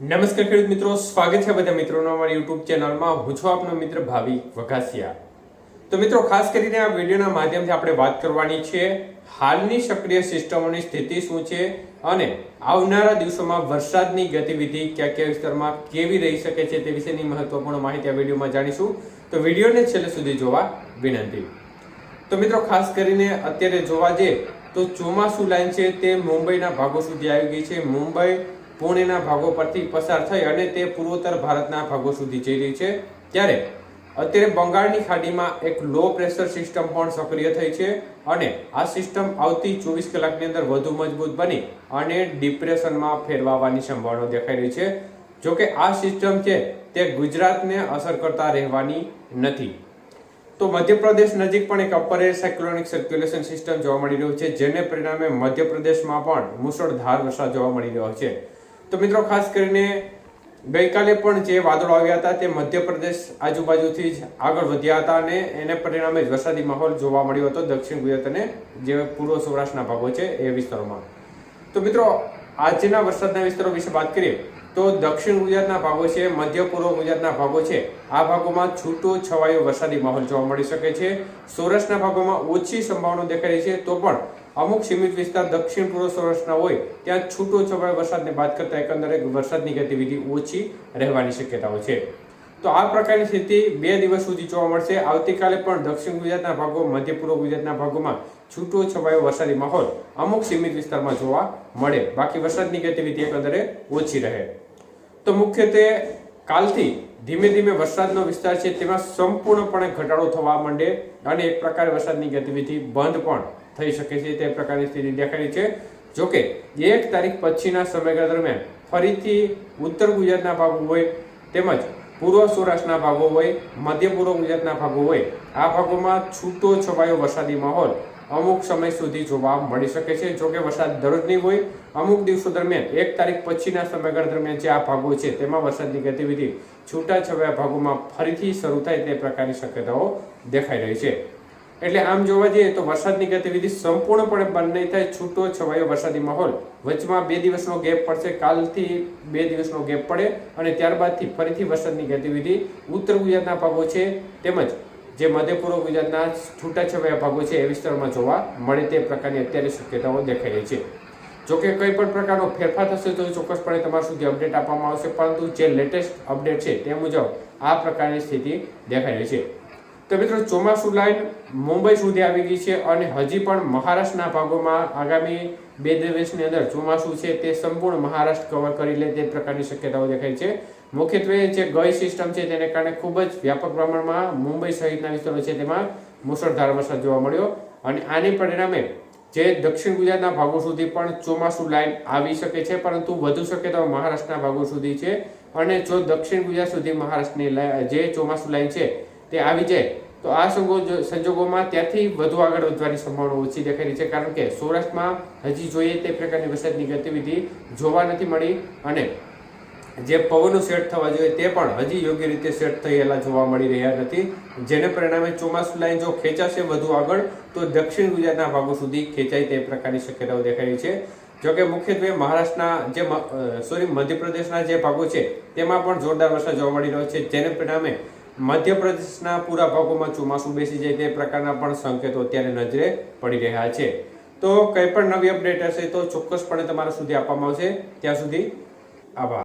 નમસ્કાર ખેડૂત મિત્રો, સ્વાગત છે બધા મિત્રોનો અમારી યુટ્યુબ ચેનલમાં. હું છું આપનો મિત્ર ભાવિ વઘાસિયા. તો મિત્રો, ખાસ કરીને આ વિડીયોના માધ્યમથી આપણે વાત કરવાની છે, હાલની સક્રિય સિસ્ટમોની સ્થિતિ શું છે અને આવનારા દિવસોમાં વરસાદની ગતિવિધિ કયા કયા વિસ્તારમાં કેવી રહી શકે છે તે વિશેની મહત્વપૂર્ણ માહિતી આ વિડીયોમાં જાણીશું. તો વિડીયોને છેલ્લે સુધી જોવા વિનંતી. તો મિત્રો, ખાસ કરીને અત્યારે જોવા જઈએ તો ચોમાસુ લાઈન છે તે મુંબઈના ભાગો સુધી આવી ગઈ છે. મુંબઈ પુણેના ભાગો પરથી પસાર થઈ અને તે પૂર્વોત્તર ભારતના ભાગો સુધી જઈ રહી છે. ત્યારે અત્યારે બંગાળની ખાડીમાં એક લો પ્રેશર સિસ્ટમ પણ સક્રિય થઈ છે અને આ સિસ્ટમ આવતી ચોવીસ કલાકની અંદર વધુ મજબૂત બની અને ડિપ્રેશનમાં ફેરવાવાની સંભાવના દેખાઈ રહી છે. જોકે આ સિસ્ટમ છે તે ગુજરાતને અસર કરતા રહેવાની નથી. તો મધ્યપ્રદેશ નજીક પણ એક upper air cyclonic circulation system જોવા મળી રહ્યું છે, જેને પરિણામે મધ્યપ્રદેશમાં પણ મુશળધાર વરસાદ જોવા મળી રહ્યો છે. તો મિત્રો, ખાસ કરીને ગઈકાલે પણ જે વાદળો આવ્યા હતા તે મધ્યપ્રદેશ આજુબાજુથી જ આગળ વધ્યા હતા અને એને પરિણામે વરસાદી માહોલ જોવા મળ્યો હતો દક્ષિણ ગુજરાત અને જે પૂર્વ સૌરાષ્ટ્રના ભાગો છે એ વિસ્તારોમાં. તો મિત્રો આજના વરસાદના વિસ્તારો વિશે વાત કરીએ તો દક્ષિણ ગુજરાતના ભાગો છે, મધ્ય પૂર્વ ગુજરાતના ભાગો છે. આ ભાગોમાં છૂટો છવાયો વરસાદી માહોલ જોવા મળી શકે છે. સૌરાષ્ટ્રના ભાગોમાં ઓછી સંભાવના રહી છે. તો પણ અમુક સીમિત વિસ્તાર દક્ષિણ પૂર્વ સૌરાષ્ટ્રના હોય, ત્યાં છૂટો છવાયો વરસાદને બાદ કરતા એકંદરે વરસાદની ગતિવિધિ ઓછી રહેવાની શક્યતાઓ છે. તો આ પ્રકારની સ્થિતિ બે દિવસ સુધી જોવા મળશે. આવતીકાલે પણ દક્ષિણ ગુજરાતના ભાગો, મધ્ય પૂર્વ ગુજરાતના ભાગોમાં છૂટો છવાયો વરસાદી માહોલ અમુક સીમિત વિસ્તારમાં જોવા મળે. બાકી વરસાદની ગતિવિધિ એકંદરે ઓછી રહે. તો મુખ્યત્વે કાલથી ધીમે ધીમે વરસાદનો વિસ્તાર છે તેમાં સંપૂર્ણપણે ઘટાડો થવા માંડે અને એક પ્રકારે વરસાદની ગતિવિધિ બંધ પણ થઈ શકે છે. તે પ્રકારની સ્થિતિ દેખાઈ છે. જોકે એક તારીખ પછીના સમયગાળા દરમિયાન ફરીથી ઉત્તર ગુજરાતના ભાગો હોય તેમજ પૂર્વ સૌરાષ્ટ્રના ભાગો હોય, મધ્ય પૂર્વ ગુજરાતના ભાગો હોય, આ ભાગોમાં છૂટો છવાયો વરસાદી માહોલ અમુક સમય સુધી જોવા મળી શકે છે. જોકે વરસાદ દરરોજ નહીં હોય, અમુક દિવસો દરમિયાન, એક તારીખ પછીના સમયગાળા દરમિયાન જે આ ભાગો છે, તેમાં વરસાદની ગતિવિધિ છૂટાછવાયા ભાગોમાં ફરીથી શરૂ થાય તે પ્રકારની શક્યતાઓ દેખાઈ રહી છે. એટલે આમ જોવા જઈએ તો વરસાદની ગતિવિધિ સંપૂર્ણપણે બંધ નહીં થાય, છૂટો છવાયો વરસાદી માહોલ. વચમાં બે દિવસનો ગેપ પડશે, કાલથી બે દિવસનો ગેપ પડે અને ત્યારબાદથી ફરીથી વરસાદની ગતિવિધિ ઉત્તર ગુજરાતના ભાગો છે તેમજ જે મધ્ય પૂર્વ ગુજરાતના છૂટાછવાયા ભાગો છે એ વિસ્તારમાં જોવા મળે તે પ્રકારની અત્યારે શક્યતાઓ દેખાઈ રહી છે. જોકે કંઈ પણ પ્રકારનો ફેરફાર થશે તો ચોક્કસપણે તમારા સુધી અપડેટ આપવામાં આવશે, પરંતુ જે લેટેસ્ટ અપડેટ છે તે મુજબ આ પ્રકારની સ્થિતિ દેખાઈ રહી છે. તો મિત્રો ચોમાસુ લાઈન મુંબઈ સુધી આવી ગઈ છે અને હજી પણ મહારાષ્ટ્રના ભાગોમાં આગામી બે દિવસની અંદર ચોમાસું છે તે સંપૂર્ણ મહારાષ્ટ્ર કવર કરી લે તે પ્રકારની શક્યતાઓ દેખાય છે. મુખ્યત્વે જે ગઈ સિસ્ટમ છે તેને કારણે ખૂબ જ વ્યાપક પ્રમાણમાં મુંબઈ સહિતના વિસ્તારો છે તેમાં મુસળધાર વરસાદ જોવા મળ્યો અને આને પરિણામે જે દક્ષિણ ગુજરાતના ભાગો સુધી પણ ચોમાસું લાઈન આવી શકે છે, પરંતુ વધુ શક્યતાઓ મહારાષ્ટ્રના ભાગો સુધી છે. અને જો દક્ષિણ ગુજરાત સુધી મહારાષ્ટ્રની જે ચોમાસું લાઈન છે તે આવી જાય. તો આ સંજોગોમાં ત્યાંથી વધુ આગળ વધવાની સંભાવના ઓછી દેખાઈ રહી છે. કારણ કે સૌરાષ્ટ્રમાં હજી જોઈએ તે પ્રકારની વરસાદની ગતિવિધિ જોવા નથી મળી અને જે પવનો સેટ થવા જોઈએ તે પણ હજી યોગ્ય રીતે સેટ થયેલા જોવા મળી રહ્યા નથી. જેને પરિણામે ચોમાસું લાઈન જો ખેંચાશે વધુ આગળ, તો દક્ષિણ ગુજરાતના ભાગો સુધી ખેંચાય તે પ્રકારની શક્યતાઓ દેખાઈ છે. જોકે મુખ્યત્વે મહારાષ્ટ્રના જે સોરી, મધ્યપ્રદેશના જે ભાગો છે, તેમાં પણ જોરદાર વરસાદ જોવા મળી રહ્યો છે. જેને પરિણામે મધ્યપ્રદેશના પૂરા ભાગોમાં ચોમાસું બેસી જાય તે પ્રકારના પણ સંકેતો અત્યારે નજરે પડી રહ્યા છે. તો કંઈ પણ નવી અપડેટ હશે તો ચોક્કસપણે તમારા સુધી આપવામાં આવશે. ત્યાં સુધી આભાર.